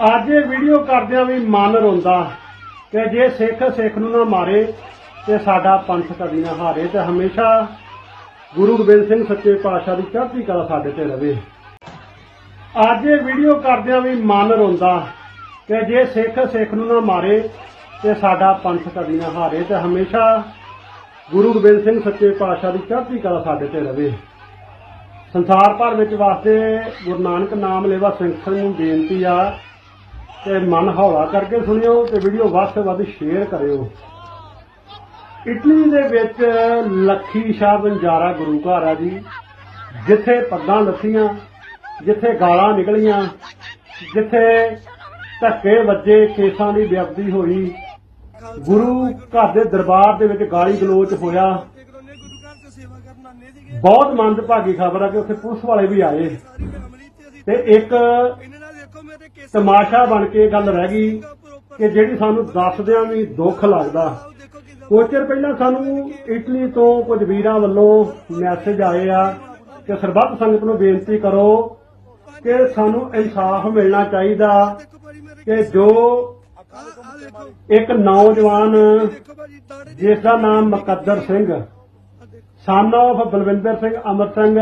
ਅੱਜ ਇਹ ਵੀਡੀਓ ਕਰਦਿਆਂ ਵੀ ਮਨ ਰੋਂਦਾ ਕਿ ਜੇ ਸਿੱਖ ਸਿੱਖ ਨੂੰ ਨਾ ਮਾਰੇ ਤੇ ਸਾਡਾ ਪੰਥ ਕਦੀ ਨਾ ਹਾਰੇ ਤੇ ਹਮੇਸ਼ਾ ਗੁਰੂ ਗੋਬਿੰਦ ਸਿੰਘ ਸੱਚੇ ਪਾਤਸ਼ਾਹ ਦੀ ਚੜ੍ਹਦੀ ਕਲਾ ਸਾਡੇ ਤੇ ਰਵੇ। ਅੱਜ ਇਹ ਵੀਡੀਓ ਕਰਦਿਆਂ ਵੀ ਮਨ ਰੋਂਦਾ ਕਿ ਜੇ ਸਿੱਖ ਸਿੱਖ ਨੂੰ ਨਾ ਮਾਰੇ ਤੇ ਸਾਡਾ ਪੰਥ ਕਦੀ ਨਾ ਹਾਰੇ ਤੇ ਹਮੇਸ਼ਾ ਗੁਰੂ ਗੋਬਿੰਦ ਸਿੰਘ ਸੱਚੇ ਪਾਤਸ਼ਾਹ ਦੀ ਚੜ੍ਹਦੀ ਕਲਾ ਸਾਡੇ ਤੇ ਰਵੇ। ਸੰਸਾਰ ਭਰ ਵਿੱਚ ਵਾਸਤੇ ਗੁਰੂ ਨਾਨਕ ਨਾਮ ਲੇਵਾ ਸਿੰਘ ਨੂੰ ਬੇਨਤੀ ਆ ਤੇ ਮਨ ਹੌਲਾ ਕਰਕੇ ਸੁਣਿਓ ਤੇ ਵੀਡੀਓ ਵੱਧ ਤੋਂ ਵੱਧ ਸ਼ੇਅਰ ਕਰਿਓ। ਇਟਲੀ ਦੇ ਵਿੱਚ ਲੱਖੀ ਸ਼ਾਹ ਬੰਜਾਰਾ ਗੁਰੂ ਘਰ ਆ ਜੀ। ਜਿੱਥੇ ਪੱਗਾਂ ਲੱਥੀਆਂ, ਜਿੱਥੇ ਗਾਲਾਂ ਨਿਕਲੀਆਂ, ਜਿੱਥੇ ਧੱਕੇ ਵੱਜੇ, ਕੇਸਾਂ ਦੀ ਵਿਅਕਤੀ ਹੋਈ। ਗੁਰੂ ਘਰ ਦੇ ਦਰਬਾਰ ਦੇ ਵਿੱਚ ਗਾਲੀ ਗਲੋਚ ਹੋਇਆ। ਬਹੁਤ ਮੰਦਭਾਗੀ ਖਬਰ ਆ ਕਿ ਉੱਥੇ ਪੁਲਿਸ ਵਾਲੇ ਵੀ ਆਏ। ਤੇ ਅਸੀਂ ਤੇ ਇੱਕ ਇਹਨਾਂ ਨਾਲ ਦੇਖੋ ਮੇਰੇ ਕੇਸ ਤਮਾਸ਼ਾ ਬਣ ਕੇ ਗੱਲ ਰਹਿ ਗਈ ਕਿ ਜਿਹੜੀ ਸਾਨੂੰ ਦੱਸਦਿਆਂ ਵੀ ਦੁੱਖ ਲੱਗਦਾ। ਕੁਝ ਚਿਰ ਪਹਿਲਾਂ ਸਾਨੂੰ ਇਟਲੀ ਤੋਂ ਕੁਝ ਵੀਰਾਂ ਵੱਲੋਂ ਮੈਸੇਜ ਆਏ ਆ ਕਿ ਸਰਬੱਤ ਸੰਗਤ ਨੂੰ ਬੇਨਤੀ ਕਰੋ ਕਿ ਸਾਨੂੰ ਇਨਸਾਫ ਮਿਲਣਾ ਚਾਹੀਦਾ ਕਿ ਜੋ ਆ ਇੱਕ ਨੌਜਵਾਨ ਦੇਖੋ ਜਿਸ ਦਾ ਨਾਮ ਮੁਕੱਦਰ ਸਿੰਘ ਸਨ of ਬਲਵਿੰਦਰ ਸਿੰਘ ਅਮਰ ਸਿੰਘ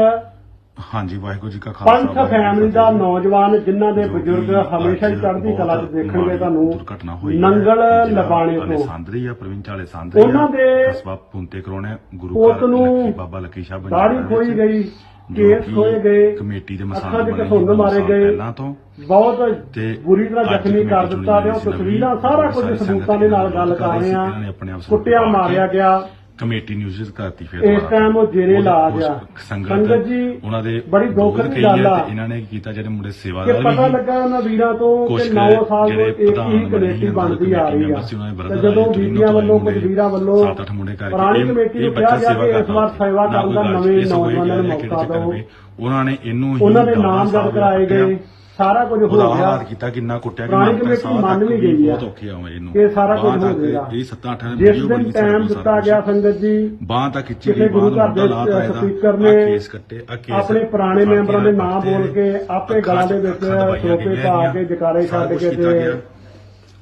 ਹਾਂਜੀ ਵਾਹਿਗੁਰੂ ਜੀ ਕਾ ਖਾਲਸਾ ਪੰਥ ਵਾਹਿਗੁਰੂ ਜੀ ਕੀ ਫੈਮਿਲੀ ਦਾ ਫਤਿਹ। ਨੌਜਵਾਨ ਜਿਨ੍ਹਾਂ ਦੇ ਜੋ ਕਿ ਬਜ਼ੁਰਗ ਹਮੇਸ਼ਾ ਹੀ ਅੱਜ ਚੜ੍ਹਦੀ ਕਲਾ 'ਚ ਬਹੁਤ ਦੇਖਣਗੇ ਮਾੜੀ ਤੁਹਾਨੂੰ ਦੁਰਘਟਨਾ ਹੋਈ ਹੈ। ਨੰਗਲ ਜਿਹੜਾ ਲਬਾਣੇ ਵਾਲੇ ਤੋਂ। ਸਾਂਦਰੀ ਆ ਪ੍ਰਵਿੰਚ ਵਾਲੇ ਸਾਂਦਰੀ ਉਹਨਾਂ ਦੇ ਕਸਬਾ ਪੁੰਤੇ ਕਰੋਨੇ ਗੁਰੂ ਘਰ ਨੂੰ ਬਾਬਾ ਲੱਖੀ ਸ਼ਾਹ ਦਾੜੀ ਬੰਜਾਰਾ ਖੋਈ ਵਿੱਚ ਗਈ ਜੋ ਕੇਸ ਕਿ ਖੋਏ ਗਏ ਕਮੇਟੀ ਦੇ ਅੱਖਾਂ ਮਸਾਲ 'ਚ ਬਣੇ ਘਸੁੰਨ ਮਾਰੇ ਗਏ। ਪਹਿਲਾਂ ਤੋਂ। ਬਹੁਤ ਤੇ ਬੁਰੀ ਤਰ੍ਹਾਂ ਅੱਜ ਜ਼ਖਮੀ ਕਰ ਦਿੱਤਾ ਤੇ ਉਹ ਚੁਣੀ ਤਸਵੀਰਾਂ ਸਾਰਾ ਕੁਝ ਸਾਰੀ ਸਬੂਤਾਂ ਦੇ ਨਾਲ ਗੱਲ ਕਰ ਰਹੇ ਇਹਨਾਂ ਨੇ ਆ ਆਪਣੇ ਆਪ ਨੂੰ ਕੁੱਟਿਆ ਮਾਰਿਆ ਗਿਆ। ਕਮੇਟੀ ਨਿਊਜ਼ ਕਰਤੀ ਫਿਰ ਇਸ ਦੁਬਾਰਾ। ਟਾਈਮ ਉਹ ਜੇਰੇ ਉਹਦੇ- ਇਲਾਜ ਉਸ ਆ। ਸੰਗਤ ਸੰਗਤ ਜੀ, ਉਹਨਾਂ ਦੇ ਬੜੀ ਦੁੱਖ ਦੁੱਖ ਦੀ ਕਹੀ ਗੱਲ ਹੈ ਆ। ਤੇ ਇਹਨਾਂ ਨੇ ਕੀ ਕੀਤਾ ਜਿਹੜੇ ਮੁੰਡੇ ਕਿ ਸੇਵਾਦਾਰ ਪਤਾ ਵੀ ਲੱਗਾ ਉਹਨਾਂ ਵੀਰਾਂ ਤੋਂ ਕੁਛ ਕਿ ਕੁ 9 ਸਾਲ ਤੋਂ ਜਿਹੜੇ ਇੱਕ ਹੀ ਪ੍ਰਧਾਨ ਬਣੇ ਕਮੇਟੀ ਸੀ, ਬਣਦੀ ਆ ਰਹੀ ਆ ਮੈਂਬਰ ਸੀ, ਉਹਨਾਂ ਦੇ ਤੇ brother ਜਦੋਂ ਆਏ, ਬੀਬੀਆਂ ਤੋਂ ਵੱਲੋਂ ਮੁੰਡੇ, ਕੁਝ ਵੀਰਾਂ ਵੱਲੋਂ ਸੱਤ ਅੱਠ ਮੁੰਡੇ ਕਰਕੇ ਪੁਰਾਣੀ ਇਹ- ਕਮੇਟੀ ਇਹ ਨੂੰ ਬੱਚਾ ਕਿਹਾ ਗਿਆ ਸੇਵਾ ਕਿ ਇਸ ਕਰਦਾ ਵਾਰ ਸੇਵਾ ਨਾ ਕੋਈ ਕਰੂਗਾ ਗੱਲ, ਨਵੇਂ ਇਹ ਸਗੋਂ ਇਹ ਨੌਜਵਾਨਾਂ ਨੂੰ ਕਹਿ ਰਹੇ ਮੌਕਾ ਕਿ ਦਿਓ ਵੀ ਉਹਨਾਂ ਨੇ ਇਹਨੂੰ ਹੀ ਉਹਨਾਂ ਦੇ ਨਾਮ ਸਾਹਿਬ ਕਰਾਏ। ਗਏ ਸਾਰਾ ਕੁਝ ਹੋ ਉਹਦਾ ਗਿਆ। ਹਾਲਾਤ ਕੀਤਾ ਕਿੰਨਾ ਕੁੱਟਿਆ ਕਿ ਪੁਰਾਣੀ ਮੈਂ ਕਮੇਟੀ ਸਾਹ ਮੰਨ ਤੱਕ ਵੀ ਗਈ ਆ ਬਹੁਤ ਔਖੇ ਆ ਇਹਨੂੰ। ਕਿ ਸਾਰਾ ਕੁਝ ਬਾਂਹ ਹੋ ਤੱਕ ਜਾਏਗਾ ਇਹ 7 8 ਜਿਸ ਦਿਨ ਟਾਈਮ ਦਿੱਤਾ ਗਿਆ ਸੰਗਤ ਜੀ ਬਾਹ ਤੱਕ ਖਿੱਚੀ ਕਿਸੇ ਗਈ ਗੁਰੂ ਬਾਹ ਘਰ ਦਾ ਦੇ ਲਾਤ ਆਇਆ ਸਪੀਕਰ ਨੇ ਕੇਸ ਕੱਟੇ ਆ ਕੇਸ ਆਪਣੇ ਪੁਰਾਣੇ ਮੈਂਬਰਾਂ ਦੇ ਨਾਮ ਕੱਟੇ, ਬੋਲ ਕੇ ਆਪੇ ਗਲਾਂ ਦੇ ਵਿੱਚ ਗਈਆਂ ਪਾ ਕੇ ਜਕਾਰੇ ਛੱਡ ਕੇ ਤੇ।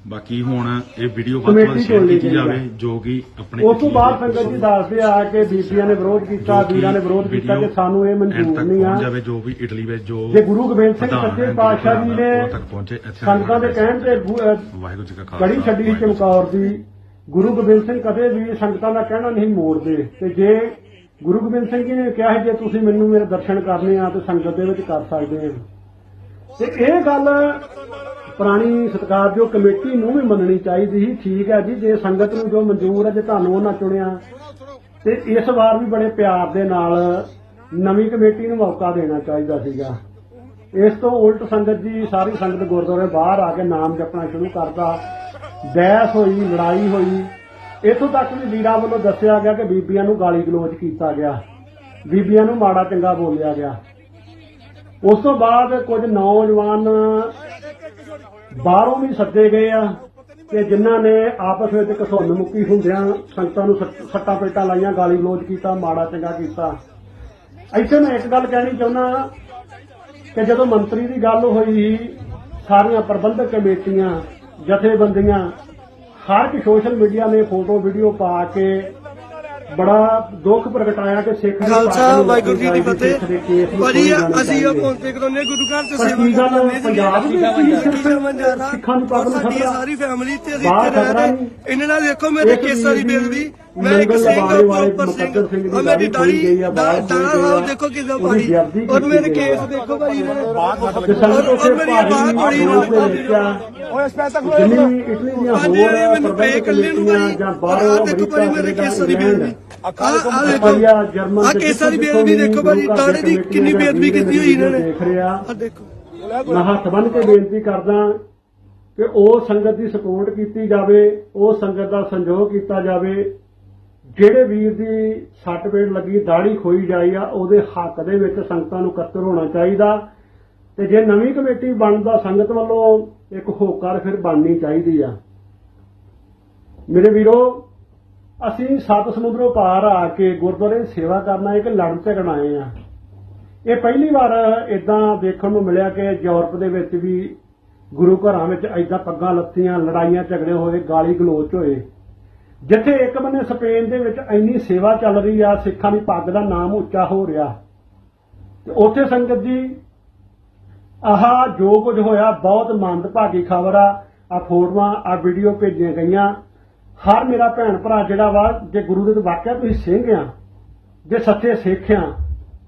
ਬਾਕੀ ਹੁਣ ਇਹ ਵੀਡੀਓ ਵੱਧ ਤੋਂ ਵੱਧ ਸ਼ੇਅਰ ਕੀਤੀ ਜਾਵੇ ਹੈ। ਜੋ ਕਿ ਆਪਣੇ ਉਸ ਤੋਂ ਬਾਅਦ ਸੰਗਤ ਜੀ ਦੱਸਦੇ ਆ ਕਿ ਬੀਬੀਆਂ ਨੇ ਵਿਰੋਧ ਕੀਤਾ ਵੀਰਾਂ ਨੇ ਵਿਰੋਧ ਕੀਤਾ ਕਿ ਸਾਨੂੰ ਇਹ ਮਨਜ਼ੂਰ ਨਹੀਂ ਆ। ਜਾਵੇ ਜੋ ਵੀ ਇਟਲੀ ਵਿੱਚ ਜੋ ਜੇ ਗੁਰੂ ਗੋਬਿੰਦ ਸਿੰਘ ਪ੍ਰਧਾਨ ਸੱਚੇ ਹੈ, ਪਾਤਸ਼ਾਹ ਜੀ ਨੇ ਉਦੋਂ ਤੱਕ ਪਹੁੰਚੇ ਇੱਥੇ ਸੰਗਤਾਂ ਦੇ ਕਹਿਣ ਤੇ ਗੁ- ਅਹ ਵਾਹਿਗੁਰੂ ਜੀ ਕਾ ਖਾਲਸਾ ਕੜੀ ਛੱਡੀ ਵਾਹਿਗੁਰੂ ਜੀ ਕੀ ਚਮਕੌਰ ਦੀ ਗੁਰੂ ਗੋਬਿੰਦ ਸਿੰਘ ਕਦੇ ਵੀ ਸੰਗਤਾਂ ਦਾ ਕਹਿਣਾ ਨਹੀਂ ਮੋੜਦੇ। ਤੇ ਜੇ ਗੁਰੂ ਗੋਬਿੰਦ ਸਿੰਘ ਜੀ ਨੇ ਕਿਹਾ ਸੀ ਜੇ ਤੁਸੀਂ ਮੈਨੂੰ ਮੇਰੇ ਦਰਸ਼ਨ ਕਰਨੇ ਆ ਤੇ ਸੰਗਤ ਦੇ ਵਿੱਚ ਕਰ ਸਕਦੇ ਆ ਤੇ ਇਹ ਗੱਲ ਪੁਰਾਣੀ ਸਤਿਕਾਰਯੋਗ ਕਮੇਟੀ ਨੂੰ ਵੀ ਮੰਨਣੀ ਚਾਹੀਦੀ ਸੀ। ਠੀਕ ਹੈ ਜੀ, ਜੇ ਸੰਗਤ ਨੂੰ ਜੋ ਮਨਜ਼ੂਰ ਹੈ, ਜੇ ਤੁਹਾਨੂੰ ਉਹਨਾਂ ਚੁਣਿਆ। ਤੇ ਇਸ ਵਾਰ ਵੀ ਬੜੇ ਪਿਆਰ ਦੇ ਨਾਲ ਨਵੀਂ ਕਮੇਟੀ ਨੂੰ ਮੌਕਾ ਦੇਣਾ ਚਾਹੀਦਾ ਸੀਗਾ। ਇਸ ਤੋਂ ਉਲਟ ਸੰਗਤ ਜੀ, ਸਾਰੀ ਸੰਗਤ ਗੁਰਦੁਆਰੇ ਬਾਹਰ ਆ ਕੇ ਨਾਮ ਜਪਣਾ ਸ਼ੁਰੂ ਕਰਦਾ ਬਹਿਸ ਹੋਈ, ਲੜਾਈ ਹੋਈ। ਇਥੋਂ ਤੱਕ ਵੀ ਵੀਰਾਂ ਵੱਲੋਂ ਦੱਸਿਆ ਗਿਆ ਕਿ ਬੀਬੀਆਂ ਨੂੰ ਗਾਲੀ ਗਲੋਚ ਕੀਤਾ ਗਿਆ। ਬੀਬੀਆਂ ਨੂੰ ਮਾੜਾ ਚੰਗਾ ਬੋਲਿਆ ਗਿਆ। ਉਸ ਤੋਂ ਬਾਅਦ ਕੁਝ ਨੌਜਵਾਨ ਬਾਹਰੋਂ ਵੀ ਸੱਦੇ ਗਏ ਆ ਕਿ ਜਿਨ੍ਹਾਂ ਨੇ ਆਪਸ ਵਿੱਚ ਘਸੁੰਨ ਮੁੱਕੀ ਹੁੰਦਿਆਂ ਸੰਗਤਾਂ ਨੂੰ ਸੱਟਾਂ ਪੇਟਾਂ ਲਾਈਆਂ, ਗਾਲੀ ਗਲੋਚ ਕੀਤਾ, ਮਾੜਾ ਚੰਗਾ ਕੀਤਾ। ਇੱਥੇ ਮੈਂ ਇੱਕ ਗੱਲ ਕਹਿਣੀ ਚਾਹੁੰਦਾ ਕਿ ਜਦੋਂ ਮੰਤਰੀ ਦੀ ਗੱਲ ਹੋਈ, ਸਾਰੀਆਂ ਪ੍ਰਬੰਧਕ ਕਮੇਟੀਆਂ, ਜਥੇਬੰਦੀਆਂ, ਹਰ ਇੱਕ ਸੋਸ਼ਲ ਮੀਡੀਆ ਨੇ ਫੋਟੋ, ਵੀਡੀਓ ਪਾ ਕੇ ਬੜਾ ਦੁੱਖ ਪ੍ਰਗਟਾਇਆ ਕਿ ਸਿੱਖ ਦੀ ਖਾਲਸਾ ਨੂੰ ਵਾਹਿਗੁਰੂ ਜੀ ਦੀ ਫਤਿਹ ਨੂੰ ਭਾਜੀ ਅਸੀਂ ਉਹ ਚਾਹੀਦੇ। ਪਹੁੰਚੇ ਕਰਾਉਨੇ ਗੁਰੂ ਘਰ ਪਰ ਸੇਵਾ ਕਰਨ ਪੰਜਾਬ ਦੇ ਸਿੱਖਾਂ ਦੀ ਪਾਬੰਦ ਸਾਡੀ ਸਾਰੀ ਫੈਮਿਲੀ ਤੇ ਅਸੀਂ ਇੱਥੇ ਰਹਿ। ਇਹਨਾਂ ਨਾਲ ਦੇਖੋ ਮੇਰੇ ਕੇਸਾਂ ਦੀ ਬੇਦਬੀ ਦੀ ਮੈਂ ਇੱਕ ਸਿੰਘ ਵਾਲੇ ਪ੍ਰੋਪਰ ਸਿੰਘ। ਦੀ ਔਰ ਮੇਰੀ ਦਾੜੀ ਗਈ ਆ। ਸਾਹਿਬ ਦੇਖੋ ਕਿਦਾਂ ਪਾੜੀ ਔਰ ਮੇਰੇ ਕੀਤੀ ਕੇਸ। ਦੇਖੋ ਇਹਨਾਂ ਨੇ ਔਰ ਮੇਰੀ ਬੜੀ ਦੇ ਇਟਲੀ ਦੀਆਂ ਹੋਰ ਇਹ ਮੈਨੂੰ ਪੇ ਨੂੰ ਆਹ ਦੇਖੋ ਮੇਰੇ ਕੇਸਾਂ ਦੀ ਆਹ ਜਰਮਨ ਆਹ ਕੇਸਾਂ ਦੀ ਦੇਖੋ ਦਾੜੇ ਦੀ ਕਿੰਨੀ ਦੇ ਹੋਈ ਇਹਨਾਂ ਨੇ। ਦੇਖ ਰਿਹਾ ਆਹ ਦੇਖੋ। ਮੈਂ ਹੱਥ ਬੰਨ ਕੇ ਬੇਨਤੀ ਕਰਦਾ ਕਿ ਉਹ ਸੰਗਤ ਦੀ ਸਪੋਰਟ ਕੀਤੀ ਜਾਵੇ ਉਹ ਸੰਗਤ ਦਾ ਸੰਯੋਗ ਕੀਤਾ ਜਾਵੇ। ਜਿਹੜੇ ਵੀਰ ਦੀ ਸੱਟ ਪੇੜ ਲੱਗੀ, ਦਾੜੀ ਖੋਈ ਜਾਈ ਆ, ਉਹਦੇ ਹੱਕ ਦੇ ਵਿੱਚ ਸੰਗਤਾਂ ਨੂੰ ਇਕੱਤਰ ਹੋਣਾ ਚਾਹੀਦਾ। ਤੇ ਜੇ ਨਵੀਂ ਕਮੇਟੀ ਬਣਦਾ, ਸੰਗਤ ਵੱਲੋਂ ਇੱਕ ਹੋਕਾਰ ਫਿਰ ਬਣਨੀ ਚਾਹੀਦੀ ਆ। ਮੇਰੇ ਵੀਰੋ, ਅਸੀਂ ਸੱਤ ਸਮੁੰਦਰੋਂ ਪਾਰ ਆ ਕੇ ਗੁਰਦੁਆਰੇ ਦੀ ਸੇਵਾ ਕਰਨਾ ਇੱਕ ਲੜਨ ਝਗੜਨ ਆਏ ਆ। ਇਹ ਪਹਿਲੀ ਵਾਰ ਇਦਾਂ ਦੇਖਣ ਨੂੰ ਮਿਲਿਆ ਕਿ ਯੂਰਪ ਦੇ ਵਿੱਚ ਵੀ ਗੁਰੂ ਘਰਾਂ ਵਿੱਚ ਐਦਾਂ ਪੱਗਾਂ ਲੱਤੀਆਂ ਲੜਾਈਆਂ ਝਗੜੇ ਹੋਏ ਗਾਲੀ ਗਲੋਚ ਹੋਏ। ਜਿੱਥੇ ਇੱਕ ਬੰਨੇ ਸਪੇਨ ਦੇ ਵਿੱਚ ਇੰਨੀ ਸੇਵਾ ਚੱਲ ਰਹੀ ਆ, ਸਿੱਖਾਂ ਦੀ ਪੱਗ ਦਾ ਨਾਮ ਉੱਚਾ ਹੋ ਰਿਹਾ। ਤੇ ਉੱਥੇ ਸੰਗਤ ਜੀ, ਆਹ ਜੋ ਕੁਝ ਹੋਇਆ, ਬਹੁਤ ਮੰਦਭਾਗੀ ਖਬਰ ਆ। ਆ ਫੋਟੋਆਂ ਆ ਵੀਡੀਓ ਭੇਜੀਆਂ ਗਈਆਂ। ਹਰ ਮੇਰਾ ਭੈਣ ਭਰਾ ਜਿਹੜਾ ਵਾ, ਜੇ ਗੁਰੂ ਦੇ ਵਾਕਿਆ ਤੁਸੀਂ ਸਿੰਘ ਆ, ਜੇ ਸੱਚੇ ਸਿੱਖ ਆ,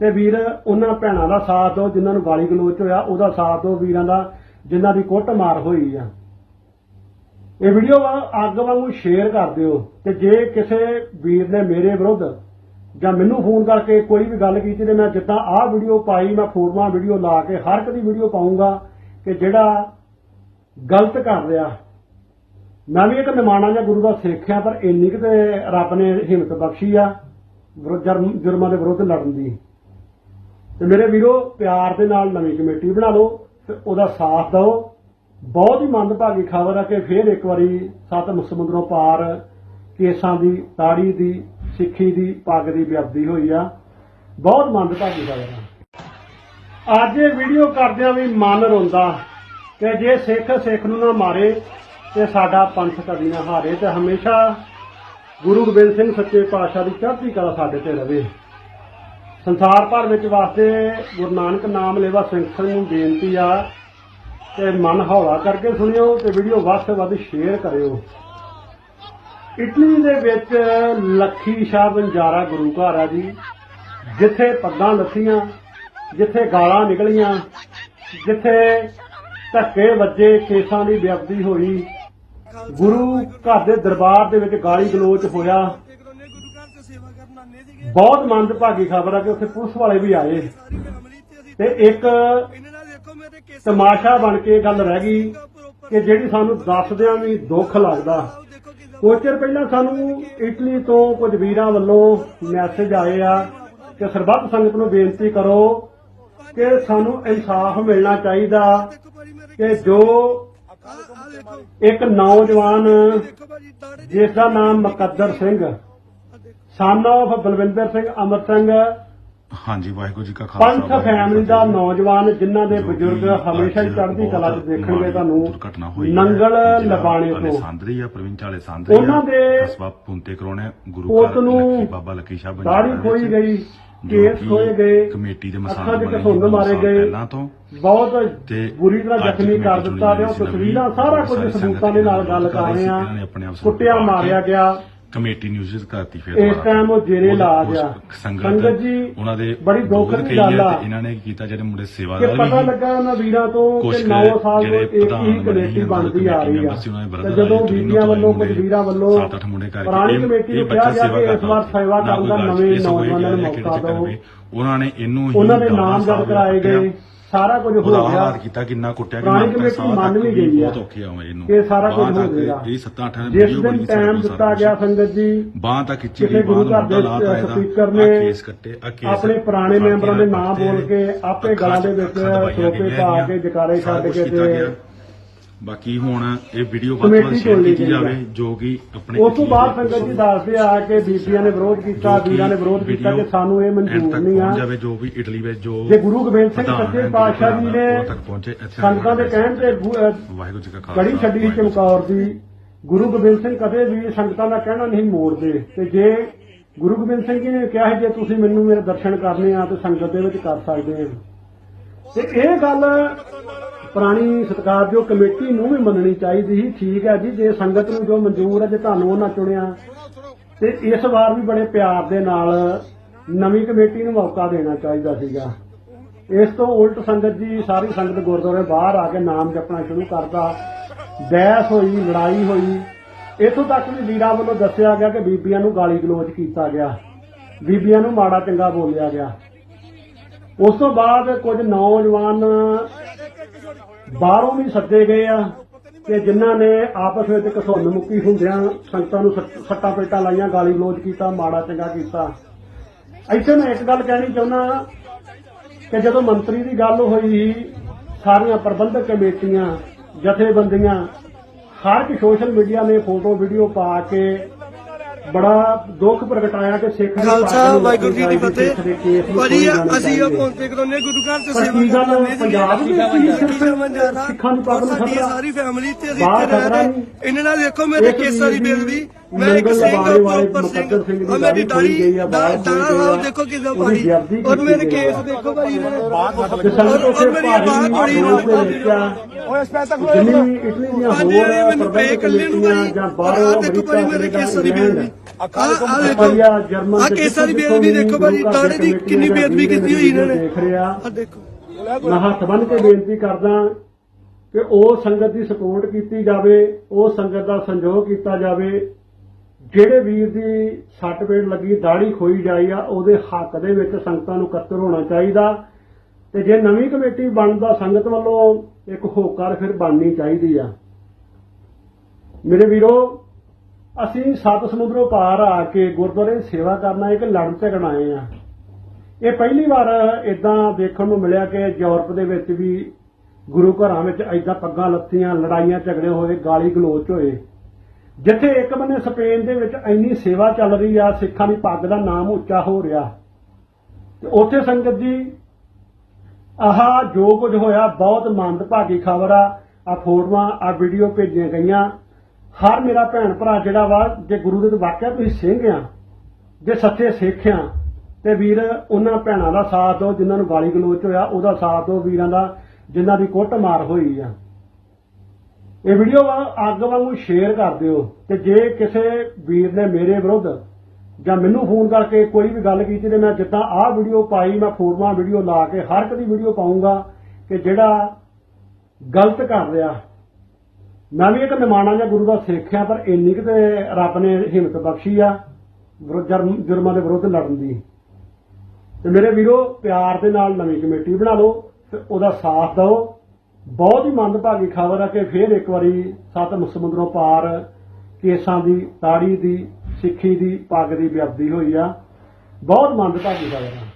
ਤੇ ਵੀਰ ਉਹਨਾਂ ਭੈਣਾਂ ਦਾ ਸਾਥ ਦਿਓ, ਜਿਨ੍ਹਾਂ ਨੂੰ ਗਾਲੀ ਗਲੋਚ ਹੋਇਆ, ਉਹਦਾ ਸਾਥ ਦਿਓ ਵੀਰਾਂ ਦਾ, ਜਿਨ੍ਹਾਂ ਦੀ ਕੁੱਟ ਮਾਰ ਹੋਈ ਆ। ਇਹ ਵੀਡੀਓ ਵਾ ਅੱਗ ਵਾਂਗੂ ਸ਼ੇਅਰ ਕਰ ਦਿਓ ਤੇ ਜੇ ਕਿਸੇ ਵੀਰ ਨੇ ਮੇਰੇ ਵਿਰੁੱਧ ਜਾਂ ਮੈਨੂੰ ਫੋਨ ਕਰਕੇ ਕੋਈ ਵੀ ਗੱਲ ਕੀਤੀ ਤੇ ਮੈਂ ਜਿੱਦਾਂ ਆਹ ਵੀਡੀਓ ਪਾਈ, ਮੈਂ ਫੋਰਮਾ ਵੀਡੀਓ ਲਾ ਕੇ ਹਰ ਇੱਕ ਦੀ ਵੀਡੀਓ ਪਾਉਂਗਾ ਕਿ ਜਿਹੜਾ ਗਲਤ ਕਰ ਰਿਹਾ। ਮੈਂ ਵੀ ਇੱਕ ਨਿਮਾਣਾ ਜਾਂ ਗੁਰੂ ਦਾ ਸਿੱਖ ਆ ਪਰ ਇੰਨੀ ਕੁ ਤੇ ਰੱਬ ਨੇ ਹਿੰਮਤ ਬਖਸ਼ੀ ਆ ਜੁਰਮਾਂ ਦੇ ਵਿਰੁੱਧ ਲੜਨ ਦੀ। ਤੇ ਮੇਰੇ ਵੀਰੋ, ਪਿਆਰ ਦੇ ਨਾਲ ਨਵੀਂ ਕਮੇਟੀ ਬਣਾ ਲਓ ਤੇ ਉਹਦਾ ਸਾਥ ਦਿਓ। ਬਹੁਤ ਹੀ ਮੰਦਭਾਗੀ ਖਬਰ ਆ ਕਿ ਫੇਰ ਇੱਕ ਵਾਰੀ ਸੱਤ ਸਮੁੰਦਰੋਂ ਪਾਰ ਕੇਸਾਂ ਦੀ, ਤਾੜੀ ਦੀ, ਸਿੱਖੀ ਦੀ, ਪੱਗ ਦੀ ਵਿਅਕਤੀ ਹੋਈ ਆ। ਬਹੁਤ ਮੰਦਭਾਗੀ ਖਬਰ ਆ। ਅੱਜ ਇਹ ਵੀਡੀਓ ਕਰਦਿਆਂ ਵੀ ਮਨ ਰੋਂਦਾ ਕਿ ਜੇ ਸਿੱਖ ਸਿੱਖ ਨੂੰ ਨਾ ਮਾਰੇ ਤੇ ਸਾਡਾ ਪੰਥ ਕਦੀ ਨਾ ਹਾਰੇ ਤੇ ਹਮੇਸ਼ਾ ਗੁਰੂ ਗੋਬਿੰਦ ਸਿੰਘ ਸੱਚੇ ਪਾਤਸ਼ਾਹ ਦੀ ਚੜ੍ਹਦੀ ਕਲਾ ਸਾਡੇ ਤੇ ਰਵੇ। ਸੰਸਾਰ ਭਰ ਵਿੱਚ ਵਾਸਤੇ ਗੁਰੂ ਨਾਨਕ ਨਾਮ ਲੇਵਾ ਸਿੰਘ ਨੂੰ ਬੇਨਤੀ ਆ ਕਿ ਮਨ ਹੌਲਾ ਕਰਕੇ ਸੁਣਿਓ ਤੇ ਵੀਡੀਓ ਵੱਧ ਤੋਂ ਵੱਧ ਸ਼ੇਅਰ ਕਰਿਓ। ਇਟਲੀ ਦੇ ਵਿੱਚ ਲੱਖੀ ਸ਼ਾਹ ਬੰਜਾਰਾ ਗੁਰੂ ਘਰ ਆ ਜੀ। ਜਿੱਥੇ ਪੱਗਾਂ ਲੱਥੀਆਂ, ਜਿੱਥੇ ਗਾਲਾਂ ਨਿਕਲੀਆਂ, ਜਿੱਥੇ ਧੱਕੇ ਵੱਜੇ, ਕੇਸਾਂ ਦੀ ਵਿਅਕਤੀ ਹੋਈ। ਗੁਰੂ ਘਰ ਦੇ ਦਰਬਾਰ ਦੇ ਵਿੱਚ ਗਾਲੀ ਗਲੋਚ ਹੋਇਆ। ਬਹੁਤ ਮੰਦਭਾਗੀ ਖਬਰ ਆ ਕਿ ਉੱਥੇ ਪੁਲਿਸ ਵਾਲੇ ਵੀ ਆਏ। ਤੇ ਅਸੀਂ ਤੇ ਇੱਕ ਇਹਨਾਂ ਨਾਲ ਦੇਖੋ ਮੇਰੇ ਕੇਸ ਤਮਾਸ਼ਾ ਬਣ ਕੇ ਗੱਲ ਰਹਿ ਗਈ ਕਿ ਜਿਹੜੀ ਸਾਨੂੰ ਦੱਸਦਿਆਂ ਵੀ ਦੁੱਖ ਲੱਗਦਾ। ਦੇਖੋ ਕੁਝ ਚਿਰ ਪਹਿਲਾਂ ਸਾਨੂੰ ਇਟਲੀ ਤੋਂ ਕੁਝ ਵੀਰਾਂ ਵੱਲੋਂ ਮੈਸੇਜ ਆਏ ਆ ਕਿ ਸਰਬੱਤ ਸੰਗਤ ਨੂੰ ਬੇਨਤੀ ਕਰੋ ਕਿ ਸਾਨੂੰ ਇਨਸਾਫ ਮਿਲਣਾ ਚਾਹੀਦਾ ਕਿ ਜੋ ਆ ਇੱਕ ਨੌਜਵਾਨ ਦੇਖੋ ਜਿਸ ਦਾ ਨਾਮ ਮੁਕੱਦਰ ਸਿੰਘ ਸਨ of ਬਲਵਿੰਦਰ ਸਿੰਘ ਅਮਰ ਸਿੰਘ ਹਾਂਜੀ ਵਾਹਿਗੁਰੂ ਜੀ ਕਾ ਖਾਲਸਾ ਪੰਥ ਫੈਮਿਲੀ ਦਾ। ਨੌਜਵਾਨ ਜਿਨ੍ਹਾਂ ਦੇ ਬਜ਼ੁਰਗ ਹਮੇਸ਼ਾ ਹੀ ਚੜ੍ਹਦੀ ਕਲਾ 'ਚ ਦੇਖਣਗੇ ਤੁਹਾਨੂੰ। ਨੰਗਲ ਲਬਾਣੇ ਤੋਂ। ਸਾਂਦਰੀ ਆ ਪ੍ਰਵਿੰਚ ਵਾਲੇ ਸਾਂਦਰੀ ਉਹਨਾਂ ਦੇ ਕਸਬਾ ਪੁੰਤੇ ਕਰੋਨੇ ਗੁਰੂ ਘਰ ਲੱਖੀ ਬਾਬਾ ਲੱਕੀ ਸ਼ਾਹ ਦਾੜੀ ਬੰਜਾਰਾ ਖੋਈ ਵਿੱਚ ਗਈ ਕੇਸ ਖੋਏ ਗਏ ਕਮੇਟੀ ਦੇ ਮਸਾਲ ਬਣੇ ਮਾਰੇ ਗਏ। ਪਹਿਲਾਂ ਤੋਂ। ਬਹੁਤ ਤੇ ਬੁਰੀ ਤਰ੍ਹਾਂ ਜ਼ਖਮੀ ਕਰ ਦਿੱਤਾ ਸੀ ਨਵੀਂ, ਤਸਵੀਰਾਂ ਸਾਰਾ ਕੁਝ ਸਬੂਤਾਂ ਦੇ ਨਾਲ ਗੱਲ ਕਰ ਰਹੇ ਆ ਕੁੱਟਿਆ ਮਾਰਿਆ ਗਿਆ। ਕਮੇਟੀ ਨਿਊਜ਼ ਕਰਤੀ ਫਿਰ ਇਸ ਟਾਈਮ ਉਹ ਜੇਰੇ ਇਲਾਜ ਆ। ਸੰਗਤ ਜੀ, ਉਹਨਾਂ ਦੇ ਬੜੀ ਦੁੱਖ ਦੀ ਗੱਲ ਆ। ਇਹਨਾਂ ਨੇ ਕੀਤਾ ਜਿਹੜੇ ਮੁੰਡੇ ਸੇਵਾਦਾਰ ਪਤਾ ਵੀ ਲੱਗਾ ਉਹਨਾਂ ਵੀਰਾਂ ਤੋਂ ਕਿ ਕੁ 9 ਸਾਲ ਤੋਂ ਇੱਕ ਹੀ ਕਮੇਟੀ ਬਣਦੀ ਆ ਰਹੀ ਆ ਤੇ ਜਦੋਂ ਤੋਂ ਵੱਲੋਂ ਕੁਝ ਵੀਰਾਂ ਵੱਲੋਂ ਸੱਤ ਅੱਠ ਮੁੰਡੇ ਕਰਕੇ ਪੁਰਾਣੀ ਕਮੇਟੀ ਨੂੰ ਕਿਹਾ ਗਿਆ ਕਿ ਇਸ ਵਾਰ ਸੇਵਾ ਕਰਨ ਦਾ ਨਵੇਂ ਨੌਜਵਾਨਾਂ ਨੂੰ ਮੌਕਾ ਦਿਓ। ਉਹਨਾਂ ਨੇ ਇਹਨੂੰ ਹੀ ਉਹਨਾਂ ਦੇ ਨਾਮ ਸਾਹਿਬ ਕਰਾਏ। ਗਏ ਸਾਰਾ ਕੁਝ ਹੋ ਗਿਆ। ਹਾਲਾਤ ਕੀਤਾ ਕਿੰਨਾ ਕੁੱਟਿਆ ਪੁਰਾਣੀ ਕਿੰਨਾ ਕਮੇਟੀ ਸਾਹ ਮੰਨ ਤੱਕ ਵੀ ਵੀ ਗਈ ਆ ਬਹੁਤ ਔਖੇ ਆ ਇਹਨੂੰ ਕਿ ਸਾਰਾ ਕੁਝ ਹੋ ਜਾਏਗਾ ਇਹ 7-8 ਜਿਸ ਦਿਨ ਟਾਈਮ ਦਿੱਤਾ ਗਿਆ ਸੰਗਤ ਜੀ ਬਾਹ ਤੱਕ ਖਿੱਚੀ ਗਈ ਬਾਹ ਦੇ ਲਾਤਾ ਇਹਦਾ। ਸਪੀਕਰ ਨੇ ਕੇਸ ਕੱਟੇ ਆ ਕੇਸ ਆਪਣੇ ਪੁਰਾਣੇ ਕੇ ਮੈਂਬਰਾਂ ਦੇ ਨਾਂ ਬੋਲ ਕੇ ਆਪੇ ਗਲਾਂ ਚ- ਦੇ ਵਿੱਚ ਗਈਆਂ ਪਾ ਕੇ ਜਕਾਰੇ ਛੱਡ ਕੇ ਤੇ ਗਿਆ। ਬਾਕੀ ਹੁਣ ਇਹ ਵੀਡੀਓ ਵੱਧ ਤੋਂ ਸ਼ੇਅਰ ਕੀਤੀ ਜਾਵੇ। ਜੋ ਕਿ ਆਪਣੇ ਉਸ ਤੋਂ ਬਾਅਦ ਸੰਗਤ ਜੀ ਦੱਸਦੇ ਆ ਕਿ ਬੀਬੀਆਂ ਨੇ ਵਿਰੋਧ ਕੀਤਾ ਵੀਰਾਂ ਨੇ ਵਿਰੋਧ ਕੀਤਾ ਕਿ ਸਾਨੂੰ ਇਹ end ਮਨਜ਼ੂਰ ਤੱਕ ਨਹੀਂ ਆ। ਜਾਵੇ ਜੋ ਵੀ ਇਟਲੀ ਵਿੱਚ ਜੋ ਜੇ ਗੁਰੂ ਗੋਬਿੰਦ ਸਿੰਘ ਪ੍ਰਧਾਨ ਸੱਚੇ ਪਾਤਸ਼ਾਹ ਜੀ ਉਹ ਨੇ ਤੱਕ ਪਹੁੰਚੇ ਇੱਥੇ ਸੰਗਤਾਂ ਦੇ ਕਹਿਣ ਤੇ ਗੁ- ਅਹ ਵਾਹਿਗੁਰੂ ਜੀ ਕਾ ਖਾਲਸਾ ਕੜੀ ਛੱਡੀ ਸੀ ਚਮਕੌਰ ਦੀ ਗੁਰੂ ਗੋਬਿੰਦ ਸਿੰਘ ਕਦੇ ਵੀ ਸੰਗਤਾਂ ਦਾ ਕਹਿਣਾ ਨਹੀਂ ਮੋੜਦੇ। ਤੇ ਜੇ ਗੁਰੂ ਗੋਬਿੰਦ ਸਿੰਘ ਜੀ ਨੇ ਕਿਹਾ ਜੇ ਤੁਸੀਂ ਮੈਨੂੰ ਮੇਰੇ ਦਰਸ਼ਨ ਕਰਨੇ ਆ ਤੇ ਸੰਗਤ ਦੇ ਵਿੱਚ ਕਰ ਸਕਦੇ ਆ ਤੇ ਇਹ ਗੱਲ ਪੁਰਾਣੀ ਸਤਿਕਾਰਯੋਗ ਕਮੇਟੀ ਨੂੰ ਵੀ ਮੰਨਣੀ ਚਾਹੀਦੀ ਸੀ। ਠੀਕ ਹੈ ਜੀ, ਜੇ ਸੰਗਤ ਨੂੰ ਜੋ ਮਨਜ਼ੂਰ ਹੈ, ਜੇ ਤੁਹਾਨੂੰ ਉਹਨਾਂ ਚੁਣਿਆ। ਤੇ ਇਸ ਵਾਰ ਵੀ ਬੜੇ ਪਿਆਰ ਦੇ ਨਾਲ ਨਵੀਂ ਕਮੇਟੀ ਨੂੰ ਮੌਕਾ ਦੇਣਾ ਚਾਹੀਦਾ ਸੀਗਾ। ਇਸ ਤੋਂ ਉਲਟ ਸੰਗਤ ਜੀ, ਸਾਰੀ ਸੰਗਤ ਗੁਰਦੁਆਰੇ ਬਾਹਰ ਆ ਕੇ ਨਾਮ ਜਪਣਾ ਸ਼ੁਰੂ ਕਰਦਾ ਬਹਿਸ ਹੋਈ, ਲੜਾਈ ਹੋਈ। ਇਥੋਂ ਤੱਕ ਵੀ ਵੀਰਾਂ ਵੱਲੋਂ ਦੱਸਿਆ ਗਿਆ ਕਿ ਬੀਬੀਆਂ ਨੂੰ ਗਾਲੀ ਗਲੋਚ ਕੀਤਾ ਗਿਆ। ਬੀਬੀਆਂ ਨੂੰ ਮਾੜਾ ਚੰਗਾ ਬੋਲਿਆ ਗਿਆ। ਉਸ ਤੋਂ ਬਾਅਦ ਕੁਝ ਨੌਜਵਾਨ ਬਾਹਰੋਂ ਵੀ ਸੱਦੇ ਗਏ ਆ ਕਿ ਜਿਨ੍ਹਾਂ ਨੇ ਆਪਸ ਵਿੱਚ ਘਸੁੰਨ ਮੁੱਕੀ ਹੁੰਦਿਆਂ ਸੰਗਤਾਂ ਨੂੰ ਸੱਟਾਂ ਪੇਟਾਂ ਲਾਈਆਂ, ਗਾਲੀ ਗਲੋਚ ਕੀਤਾ, ਮਾੜਾ ਚੰਗਾ ਕੀਤਾ। ਇੱਥੇ ਮੈਂ ਇੱਕ ਗੱਲ ਕਹਿਣੀ ਚਾਹੁੰਦਾ ਕਿ ਜਦੋਂ ਮੰਤਰੀ ਦੀ ਗੱਲ ਹੋਈ, ਸਾਰੀਆਂ ਪ੍ਰਬੰਧਕ ਕਮੇਟੀਆਂ, ਜਥੇਬੰਦੀਆਂ, ਹਰ ਇੱਕ ਸੋਸ਼ਲ ਮੀਡੀਆ ਨੇ ਫੋਟੋ, ਵੀਡੀਓ ਪਾ ਕੇ ਬੜਾ ਦੁੱਖ ਪ੍ਰਗਟਾਇਆ ਕਿ ਸਿੱਖ ਦੀ ਖਾਲਸਾ ਨੂੰ ਵਾਹਿਗੁਰੂ ਜੀ ਦੀ ਫਤਿਹ ਨੂੰ ਭਾਜੀ ਅਸੀਂ। ਇਹ ਪਹੁੰਚੇ ਕਰਾਉਂਦੇ ਗੁਰੂ ਘਰ ਚ ਸੇਵਾ ਕੀ ਗੱਲ ਕਰਦੇ ਸੀਗੇ। ਪੰਜਾਬ ਦੇ ਸਿੱਖਾਂ ਸਿੱਖਾਂ ਨੂੰ ਸਾਡੀ ਖਤਰਾ ਸਾਰੀ ਫੈਮਿਲੀ ਤੇ ਅਸੀਂ ਇੱਥੇ ਰਹਿ ਰਹੇ। ਇਹਨਾਂ ਨਾਲ ਦੇਖੋ ਮੇਰੇ ਕੇਸਾਂ ਦੀ ਵੀ ਮੈਂ ਇੱਕ ਸਿੰਘ ਪ੍ਰੋਪਰ ਸਿੰਘ ਔਰ ਮੇਰੀ ਦਾੜੀ ਆ, ਆ। ਸਾਹਿਬ ਦੇਖੋ ਕਿਦਾਂ ਬੇਅਦਬੀ ਔਰ ਮੇਰੇ ਕੇਸ ਆ। ਦੇਖੋ ਭਾਜੀ ਮੇਰੇ ਤੇ ਸੰਗਤ ਔਰ- ਮੇਰੀ ਵਿੱਚ ਆ। ਓਏ ਸਪੈਸ਼ਲ ਖਲੋ ਜਿੰਨੀ ਇਟਲੀ ਦੀਆਂ ਹੋਰ ਮੈਨੂੰ ਪੇ ਕੱਲੇ ਨੂੰ ਭਾਈ ਜਾਂ ਬਾਹਰੋਂ ਦੇਖੋ ਭਾਈ ਮੇਰੇ ਕੇਸਾਂ ਦੀ ਜਰਮਨ ਆਹ ਕੇਸਾਂ ਦੀ ਵੀ ਦੇਖੋ ਭਾਜੀ ਦਾੜੇ ਦੀ ਕਿੰਨੀ ਬੇਅਦਬੀ ਕੀਤੀ ਹੋਈ ਇਹਨਾਂ ਨੇ ਦੇਖ ਰਿਹਾ ਆਹ ਦੇਖੋ ਮੈਂ ਹੱਥ ਬੰਨ ਕੇ ਬੇਨਤੀ ਕਰਦਾ ਕਿ ਉਹ ਸੰਗਤ ਦੀ ਸਪੋਰਟ ਕੀਤੀ ਜਾਵੇ ਉਹ ਸੰਗਤ ਦਾ ਸੰਯੋਗ ਕੀਤਾ ਜਾਵੇ ਜਿਹੜੇ ਵੀਰ ਦੀ ਸੱਟ ਪੇੜ ਲੱਗੀ, ਦਾੜੀ ਖੋਈ ਜਾਈ ਆ, ਉਹਦੇ ਹੱਕ ਦੇ ਵਿੱਚ ਸੰਗਤਾਂ ਨੂੰ ਇਕੱਤਰ ਹੋਣਾ ਚਾਹੀਦਾ। ਤੇ ਜੇ ਨਵੀਂ ਕਮੇਟੀ ਬਣਦਾ, ਸੰਗਤ ਵੱਲੋਂ ਇੱਕ ਹੋਕਾਰ ਫਿਰ ਬਣਨੀ ਚਾਹੀਦੀ ਆ। ਮੇਰੇ ਵੀਰੋ, ਅਸੀਂ ਸੱਤ ਸਮੁੰਦਰੋਂ ਪਾਰ ਆ ਕੇ ਗੁਰਦੁਆਰੇ ਦੀ ਸੇਵਾ ਕਰਨਾ ਇੱਕ ਲੜਨ ਝਗੜਨ ਆਏ ਆ। ਇਹ ਪਹਿਲੀ ਵਾਰ ਇਦਾਂ ਦੇਖਣ ਨੂੰ ਮਿਲਿਆ ਕਿ ਯੂਰਪ ਦੇ ਵਿੱਚ ਵੀ ਗੁਰੂ ਘਰਾਂ ਵਿੱਚ ਐਦਾਂ ਪੱਗਾਂ ਲੱਤੀਆਂ, ਲੜਾਈਆਂ, ਝਗੜੇ ਹੋਏ ਗਾਲੀ ਗਲੋਚ ਹੋਏ। ਜਿੱਥੇ ਇੱਕ ਬੰਨੇ ਸਪੇਨ ਦੇ ਵਿੱਚ ਇੰਨੀ ਸੇਵਾ ਚੱਲ ਰਹੀ ਆ, ਸਿੱਖਾਂ ਦੀ ਪੱਗ ਦਾ ਨਾਮ ਉੱਚਾ ਹੋ ਰਿਹਾ। ਤੇ ਉੱਥੇ ਸੰਗਤ ਜੀ, ਆਹ ਜੋ ਕੁਝ ਹੋਇਆ, ਬਹੁਤ ਮੰਦਭਾਗੀ ਖਬਰ ਆ। ਆ ਫੋਟੋਆਂ ਆ ਵੀਡੀਓ ਭੇਜੀਆਂ ਗਈਆਂ। ਹਰ ਮੇਰਾ ਭੈਣ ਭਰਾ ਜਿਹੜਾ ਵਾ, ਜੇ ਗੁਰੂ ਦੇ ਵਾਕਿਆ ਤੁਸੀਂ ਸਿੰਘ ਆ ਜੇ ਸੱਚੇ ਸਿੱਖ ਆ ਤੇ ਵੀਰ ਉਹਨਾਂ ਭੈਣਾਂ ਦਾ ਸਾਥ ਦਿਓ, ਜਿਨ੍ਹਾਂ ਨੂੰ ਗਾਲੀ ਗਲੋਚ ਹੋਇਆ, ਉਹਦਾ ਸਾਥ ਦਿਓ ਵੀਰਾਂ ਦਾ, ਜਿਨ੍ਹਾਂ ਦੀ ਕੁੱਟ ਮਾਰ ਹੋਈ ਆ। ਇਹ ਵੀਡੀਓ ਅੱਗ ਵਾਂਗੂ ਸ਼ੇਅਰ ਕਰ ਦਿਓ ਤੇ ਜੇ ਕਿਸੇ ਵੀਰ ਨੇ ਮੇਰੇ ਵਿਰੁੱਧ ਜਾਂ ਮੈਨੂੰ ਫੋਨ ਕਰਕੇ ਕੋਈ ਵੀ ਗੱਲ ਕੀਤੀ ਤੇ ਮੈਂ ਜਿੱਦਾਂ ਆਹ ਵੀਡੀਓ ਪਾਈ, ਮੈਂ ਫੋਟੋਆਂ ਵੀਡੀਓ ਲਾ ਕੇ ਹਰ ਇੱਕ ਦੀ ਵੀਡੀਓ ਪਾਉਂਗਾ ਕਿ ਜਿਹੜਾ ਗਲਤ ਕਰ ਰਿਹਾ। ਮੈਂ ਵੀ ਇੱਕ ਨਿਮਾਣਾ ਜਾਂ ਗੁਰੂ ਦਾ ਸਿੱਖ ਆ ਪਰ ਇੰਨੀ ਕਿ ਤੇ ਰੱਬ ਨੇ ਹਿੰਮਤ ਬਖਸ਼ੀ ਆ ਜੁਰਮਾਂ ਦੇ ਵਿਰੁੱਧ ਲੜਨ ਦੀ। ਤੇ ਮੇਰੇ ਵੀਰੋ, ਪਿਆਰ ਦੇ ਨਾਲ ਨਵੀਂ ਕਮੇਟੀ ਬਣਾ ਲਓ ਤੇ ਉਹਦਾ ਸਾਥ ਦਿਓ। ਬਹੁਤ ਹੀ ਮੰਦਭਾਗੀ ਖਬਰ ਹੈ ਕਿ ਫਿਰ ਇੱਕ ਵਾਰੀ ਸੱਤ ਸਮੁੰਦਰੋਂ ਪਾਰ ਕੇਸਾਂ ਦੀ, ਤਾੜੀ ਦੀ, ਸਿੱਖੀ ਦੀ, ਪੱਗ ਦੀ ਵਿਅਬਦੀ ਹੋਈ ਆ। ਬਹੁਤ ਮੰਦਭਾਗੀ ਖਬਰ ਹੈ